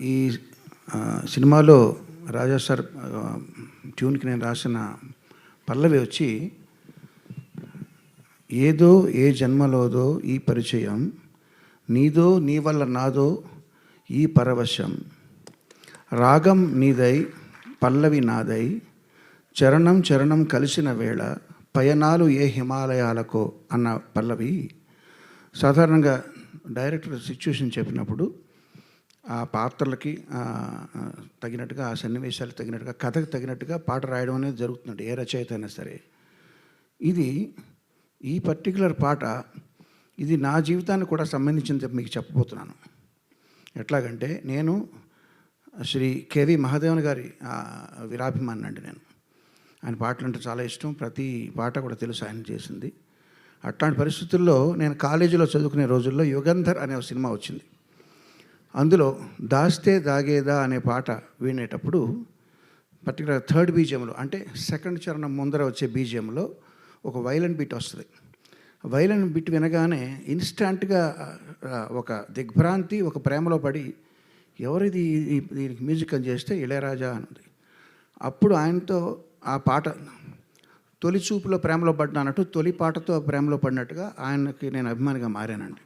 ఈ సినిమాలో రాజా సార్ ట్యూన్కి నేను రాసిన పల్లవి వచ్చి ఏదో ఏ జన్మలోదో ఈ పరిచయం నీదో నీ వల్ల నాదో ఈ పరవశం. రాగం నీదై పల్లవి నాదై చరణం చరణం కలిసిన వేళ పయనాలు ఏ హిమాలయాలకో అన్న పల్లవి సాధారణంగా డైరెక్టర్ సిచ్యువేషన్ చెప్పినప్పుడు ఆ పాత్రలకి తగినట్టుగా ఆ సన్నివేశాలకు తగినట్టుగా కథకు తగినట్టుగా పాట రాయడం అనేది జరుగుతుంది ఏ రచయిత అయినా సరే. ఇది ఈ పర్టికులర్ పాట ఇది నా జీవితానికి కూడా సంబంధించింది మీకు చెప్పబోతున్నాను. ఎట్లాగంటే నేను శ్రీ కేవి మహాదేవన్ గారి విరాభిమాన్ వీరాభిమాని అండి నేను. ఆయన పాటలు అంటే చాలా ఇష్టం ప్రతి పాట కూడా తెలుసు ఆయన చేసింది. అట్లాంటి పరిస్థితుల్లో నేను కాలేజీలో చదువుకునే రోజుల్లో యుగంధర్ అనే ఒక సినిమా వచ్చింది. అందులో దాస్తే దాగేదా అనే పాట వినేటప్పుడు పర్టికులర్ థర్డ్ బీజియంలో అంటే సెకండ్ చరణం ముందర వచ్చే బీజియంలో ఒక వైలన్ బీట్ వస్తుంది. వైలన్ బిట్ వినగానే ఇన్స్టాంట్గా ఒక దిగ్భ్రాంతి ఒక ప్రేమలో పడి ఎవరిది దీనికి మ్యూజిక్ అని చేస్తే ఇళయరాజా అనుంది అప్పుడు ఆయనతో ఆ పాట తొలి చూపులో ప్రేమలో పడ్డానట్టు తొలి పాటతో ప్రేమలో పడినట్టుగా ఆయనకి నేను అభిమానిగా మారానండి.